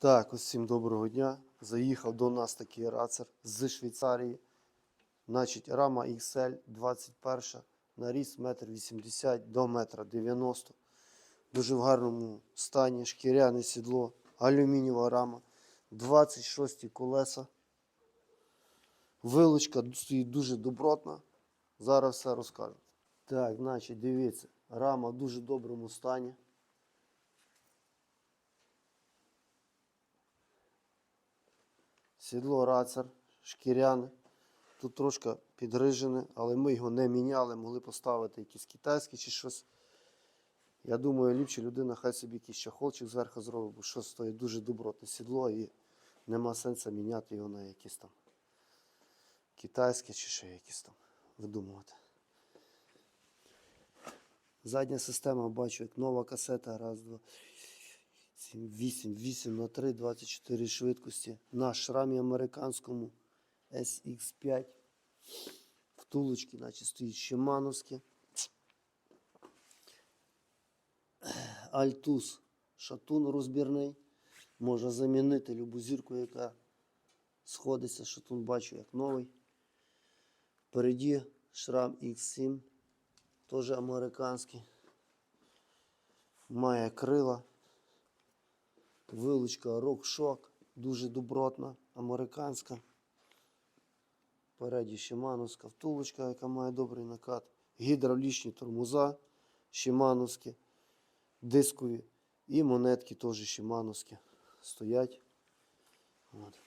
Так, усім доброго дня. Заїхав до нас такий рацер з Швейцарії. Значить, рама XL 21 на ріст 1,80 м до 1,90 м. Дуже в гарному стані, шкіряне сідло, алюмінієва рама, 26 колеса. Вилочка стоїть дуже добротна. Зараз все розкажу. Так, значить, дивіться, рама в дуже доброму стані. Сідло рацер, шкіряне. Тут трошки підгрижене, але ми його не міняли, могли поставити якісь китайські чи щось. Я думаю, ліпше людина хай собі якийсь чахолчик зверху зробить, бо що стоїть дуже добротне сідло і нема сенсу міняти його на якісь там китайське чи ще якісь там видумувати. Задня система бачу, як нова касета. Раз, два, сім, вісім, вісім на три, 24 швидкості. На шрамі американському SX5. Втулочки, наче стоїть Шимановське. Альтус шатун розбірний. Може замінити любу зірку, яка сходиться. Шатун бачу як новий. Впереді шрам X7. Теж американський. Має крила. Вилучка RockShox. Дуже добротна, американська. Впереді Шимановська втулочка, яка має добрий накат. Гідравлічні тормоза Шимановські, дискові. І монетки теж Шимановські стоять. От.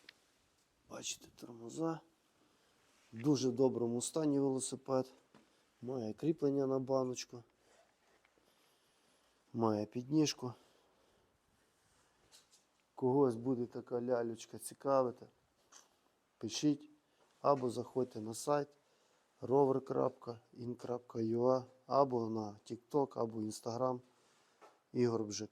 Бачите, тормоза. В дуже доброму стані велосипед. Має кріплення на баночку. Має підніжку. Когось буде така лялючка цікавити. Пишіть або заходьте на сайт rover.in.ua або на TikTok, або Instagram Ігор Бжик.